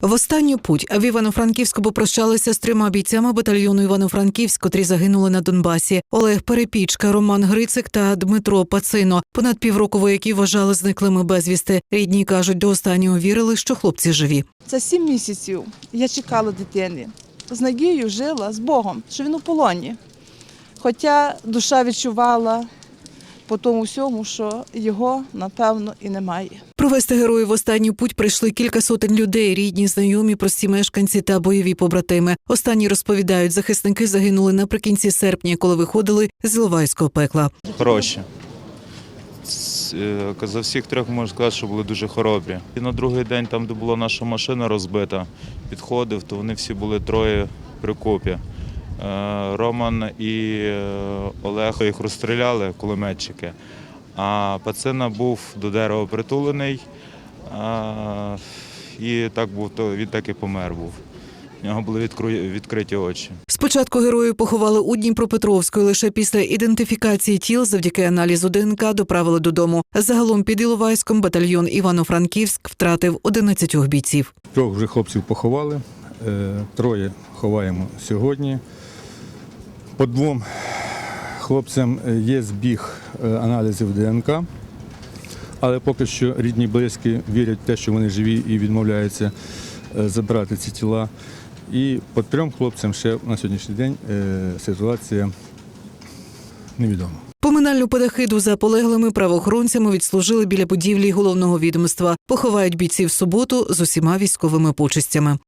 В останню путь в Івано-Франківську попрощалися з трьома бійцями батальйону Івано-Франківськ, котрі загинули на Донбасі. Олег Перепічка, Роман Грицик та Дмитро Пацино. Понад півроку вояки вважали зниклими безвісти. Рідні кажуть, до останнього вірили, що хлопці живі. Це сім місяців. Я чекала дитини. З надією жила з Богом, що він у полоні. Хоча душа відчувала по тому всьому, що його, напевно, і немає. Провести героїв в останню путь прийшли кілька сотень людей, рідні, знайомі, прості мешканці та бойові побратими. Останні розповідають, захисники загинули наприкінці серпня, коли виходили з Іловайського пекла. Хороші. Е, За всіх трьох можу сказати, що були дуже хоробрі. І на другий день, там, де була наша машина розбита, підходив, то вони всі були троє при купі. Е, Роман і е, Олег їх розстріляли, кулеметчики. А пацина був до дерева притулений. І так був, то він так і помер був. У нього були відкру- відкриті очі. Спочатку героїв поховали у Дніпропетровську. Лише після ідентифікації тіл завдяки аналізу ДНК доправили додому. Загалом під Іловайськом батальйон Івано-Франківськ втратив 11 бійців. Трьох вже хлопців поховали, троє ховаємо сьогодні. По двом хлопцям е, є збіг е, аналізів ДНК, але поки що рідні близькі вірять в те, що вони живі і відмовляються е, забрати ці тіла. І по трьом хлопцям ще на сьогоднішній день е, ситуація невідома. Поминальну педахиду за полеглими правоохоронцями відслужили біля будівлі головного відомства. Поховають бійців суботу з усіма військовими почестями.